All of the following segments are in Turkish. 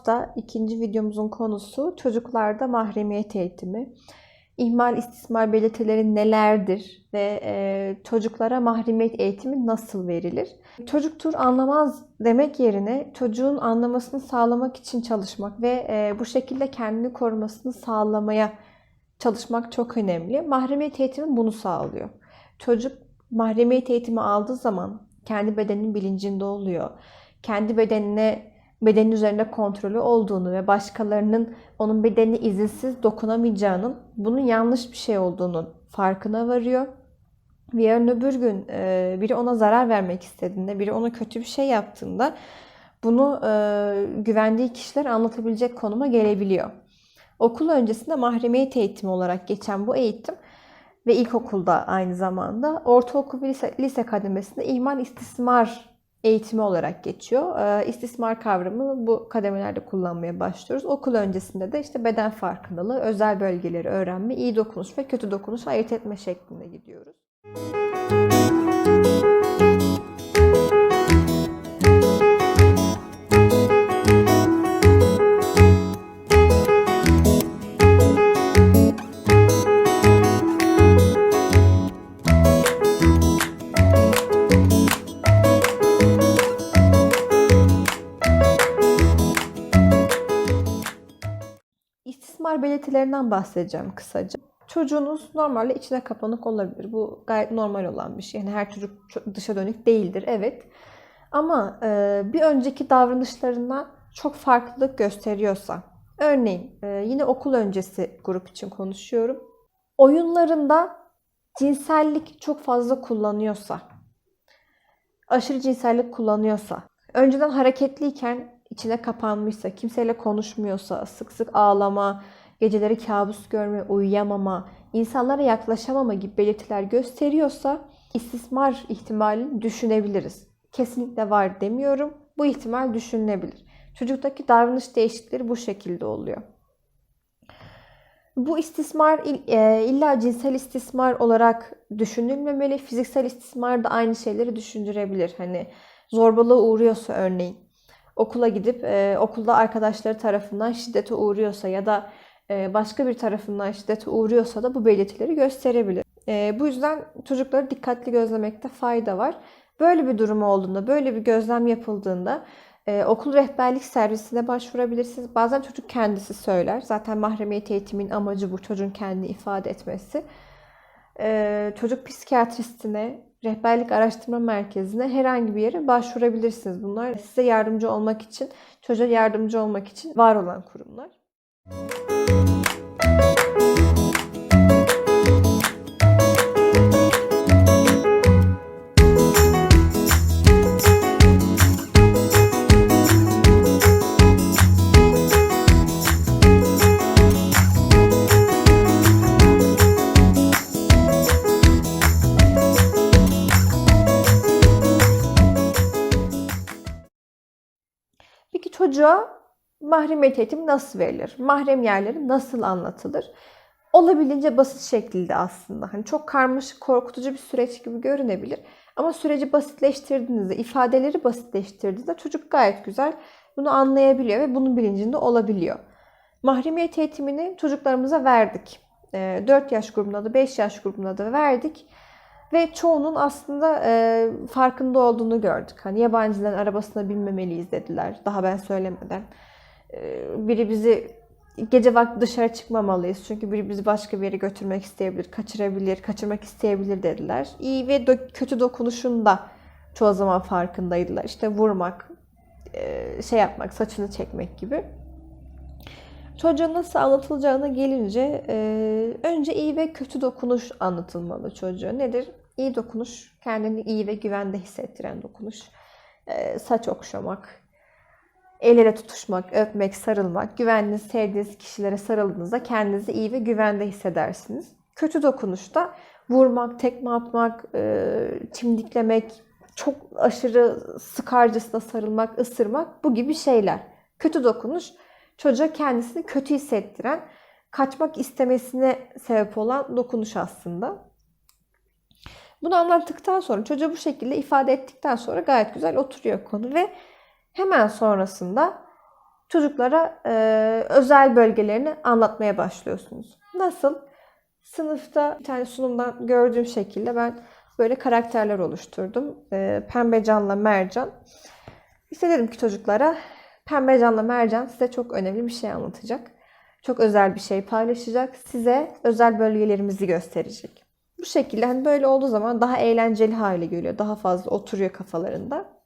hafta ikinci videomuzun konusu çocuklarda mahremiyet eğitimi. İhmal istismar belirtileri nelerdir ve e, çocuklara mahremiyet eğitimi nasıl verilir? Çocuktur anlamaz demek yerine çocuğun anlamasını sağlamak için çalışmak ve e, bu şekilde kendini korumasını sağlamaya çalışmak çok önemli. Mahremiyet eğitimi bunu sağlıyor. Çocuk mahremiyet eğitimi aldığı zaman kendi bedeninin bilincinde oluyor. Kendi bedenine bedenin üzerinde kontrolü olduğunu ve başkalarının onun bedenine izinsiz dokunamayacağının bunun yanlış bir şey olduğunun farkına varıyor. Ve yarın öbür gün e, biri ona zarar vermek istediğinde, biri ona kötü bir şey yaptığında bunu e, güvendiği kişiler anlatabilecek konuma gelebiliyor. Okul öncesinde mahremiyet eğitimi olarak geçen bu eğitim ve ilkokulda aynı zamanda ortaokul ve lise, lise kademesinde ihmal istismar eğitimi olarak geçiyor. Ee, istismar kavramını bu kademelerde kullanmaya başlıyoruz. Okul öncesinde de işte beden farkındalığı, özel bölgeleri öğrenme, iyi dokunuş ve kötü dokunuş ayırt etme şeklinde gidiyoruz. İstismar belirtilerinden bahsedeceğim kısaca. Çocuğunuz normalde içine kapanık olabilir. Bu gayet normal olan bir şey. Yani her çocuk dışa dönük değildir, evet. Ama e, bir önceki davranışlarından çok farklılık gösteriyorsa, örneğin e, yine okul öncesi grup için konuşuyorum. Oyunlarında cinsellik çok fazla kullanıyorsa, aşırı cinsellik kullanıyorsa, önceden hareketliyken içine kapanmışsa, kimseyle konuşmuyorsa, sık sık ağlama, geceleri kabus görme, uyuyamama, insanlara yaklaşamama gibi belirtiler gösteriyorsa istismar ihtimalini düşünebiliriz. Kesinlikle var demiyorum. Bu ihtimal düşünülebilir. Çocuktaki davranış değişiklikleri bu şekilde oluyor. Bu istismar e, illa cinsel istismar olarak düşünülmemeli. Fiziksel istismar da aynı şeyleri düşündürebilir. Hani zorbalığa uğruyorsa örneğin okula gidip e, okulda arkadaşları tarafından şiddete uğruyorsa ya da başka bir tarafından şiddete uğruyorsa da bu belirtileri gösterebilir. E, bu yüzden çocukları dikkatli gözlemekte fayda var. Böyle bir durum olduğunda, böyle bir gözlem yapıldığında e, okul rehberlik servisine başvurabilirsiniz. Bazen çocuk kendisi söyler. Zaten mahremiyet eğitimin amacı bu çocuğun kendini ifade etmesi. E, çocuk psikiyatristine, rehberlik araştırma merkezine herhangi bir yere başvurabilirsiniz. Bunlar size yardımcı olmak için, çocuğa yardımcı olmak için var olan kurumlar. Peki çocuğa mahremiyet eğitimi nasıl verilir? Mahrem yerleri nasıl anlatılır? Olabildiğince basit şekilde aslında. Hani çok karmaşık, korkutucu bir süreç gibi görünebilir. Ama süreci basitleştirdiğinizde, ifadeleri basitleştirdiğinizde çocuk gayet güzel bunu anlayabiliyor ve bunun bilincinde olabiliyor. Mahremiyet eğitimini çocuklarımıza verdik. 4 yaş grubunda da 5 yaş grubunda da verdik. Ve çoğunun aslında e, farkında olduğunu gördük. Hani yabancıların arabasına binmemeliyiz dediler. Daha ben söylemeden. E, biri bizi gece vakti dışarı çıkmamalıyız. Çünkü biri bizi başka bir yere götürmek isteyebilir, kaçırabilir, kaçırmak isteyebilir dediler. İyi ve do- kötü dokunuşun da çoğu zaman farkındaydılar. İşte vurmak, e, şey yapmak, saçını çekmek gibi. Çocuğa nasıl anlatılacağına gelince e, önce iyi ve kötü dokunuş anlatılmalı çocuğa. Nedir? İyi dokunuş, kendini iyi ve güvende hissettiren dokunuş. E, saç okşamak, el ele tutuşmak, öpmek, sarılmak. Güvendiğiniz, sevdiğiniz kişilere sarıldığınızda kendinizi iyi ve güvende hissedersiniz. Kötü dokunuşta vurmak, tekme atmak, e, çimdiklemek, çok aşırı sıkarcasına sarılmak, ısırmak bu gibi şeyler. Kötü dokunuş çocuğa kendisini kötü hissettiren, kaçmak istemesine sebep olan dokunuş aslında. Bunu anlattıktan sonra, çocuğa bu şekilde ifade ettikten sonra gayet güzel oturuyor konu ve hemen sonrasında çocuklara e, özel bölgelerini anlatmaya başlıyorsunuz. Nasıl? Sınıfta bir tane sunumdan gördüğüm şekilde ben böyle karakterler oluşturdum. E, Pembecan'la Mercan. İşte dedim ki çocuklara Pembecan'la Mercan size çok önemli bir şey anlatacak. Çok özel bir şey paylaşacak. Size özel bölgelerimizi gösterecek. Bu şekilde hani böyle olduğu zaman daha eğlenceli hale geliyor. Daha fazla oturuyor kafalarında.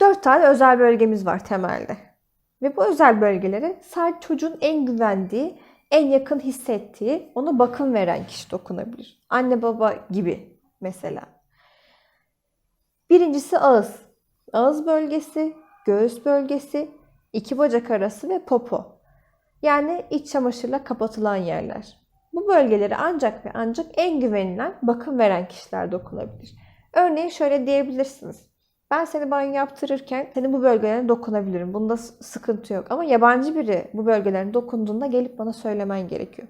Dört tane özel bölgemiz var temelde. Ve bu özel bölgeleri sadece çocuğun en güvendiği, en yakın hissettiği, ona bakım veren kişi dokunabilir. Anne baba gibi mesela. Birincisi ağız. Ağız bölgesi, göğüs bölgesi, iki bacak arası ve popo. Yani iç çamaşırla kapatılan yerler. Bu bölgeleri ancak ve ancak en güvenilen, bakım veren kişiler dokunabilir. Örneğin şöyle diyebilirsiniz. Ben seni banyo yaptırırken senin bu bölgelerine dokunabilirim. Bunda sıkıntı yok. Ama yabancı biri bu bölgelerine dokunduğunda gelip bana söylemen gerekiyor.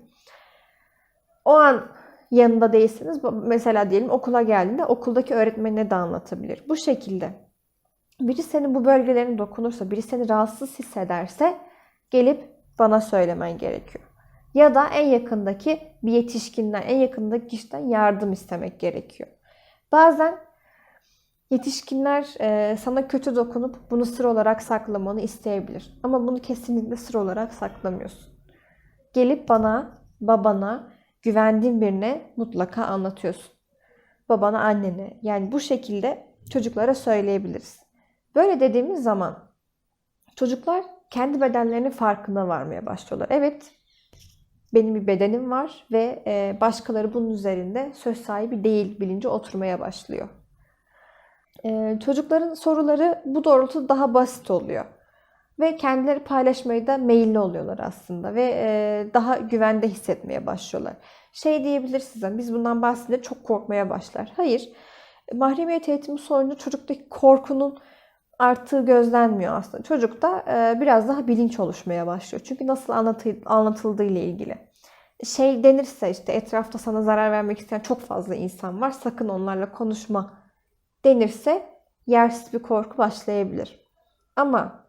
O an yanında değilsiniz. Mesela diyelim okula geldiğinde okuldaki öğretmenine de anlatabilir. Bu şekilde. Biri senin bu bölgelerine dokunursa, biri seni rahatsız hissederse gelip bana söylemen gerekiyor. Ya da en yakındaki bir yetişkinden, en yakındaki kişiden yardım istemek gerekiyor. Bazen yetişkinler e, sana kötü dokunup bunu sır olarak saklamanı isteyebilir. Ama bunu kesinlikle sır olarak saklamıyorsun. Gelip bana, babana, güvendiğin birine mutlaka anlatıyorsun. Babana, annene. Yani bu şekilde çocuklara söyleyebiliriz. Böyle dediğimiz zaman çocuklar kendi bedenlerinin farkına varmaya başlıyorlar. Evet, benim bir bedenim var ve e, başkaları bunun üzerinde söz sahibi değil bilinci oturmaya başlıyor. E, Çocukların soruları bu doğrultuda daha basit oluyor. Ve kendileri paylaşmayı da meyilli oluyorlar aslında ve e, daha güvende hissetmeye başlıyorlar. Şey diyebilirsiniz, "Yani biz bundan bahsedince çok korkmaya başlar. Hayır, mahremiyet eğitimi sonucu çocuktaki korkunun arttığı gözlenmiyor aslında. Çocukta biraz daha bilinç oluşmaya başlıyor. Çünkü nasıl anlatı, anlatıldığı ile ilgili. Şey denirse işte etrafta sana zarar vermek isteyen çok fazla insan var. Sakın onlarla konuşma denirse yersiz bir korku başlayabilir. Ama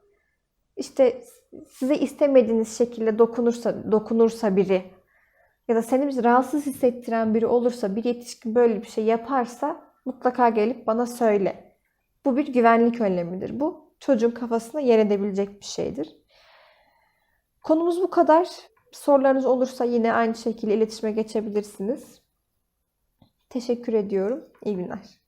işte size istemediğiniz şekilde dokunursa dokunursa biri ya da seni rahatsız hissettiren biri olursa, bir yetişkin böyle bir şey yaparsa mutlaka gelip bana söyle. Bu bir güvenlik önlemidir. Bu çocuğun kafasına yer edebilecek bir şeydir. Konumuz bu kadar. Sorularınız olursa yine aynı şekilde iletişime geçebilirsiniz. Teşekkür ediyorum. İyi günler.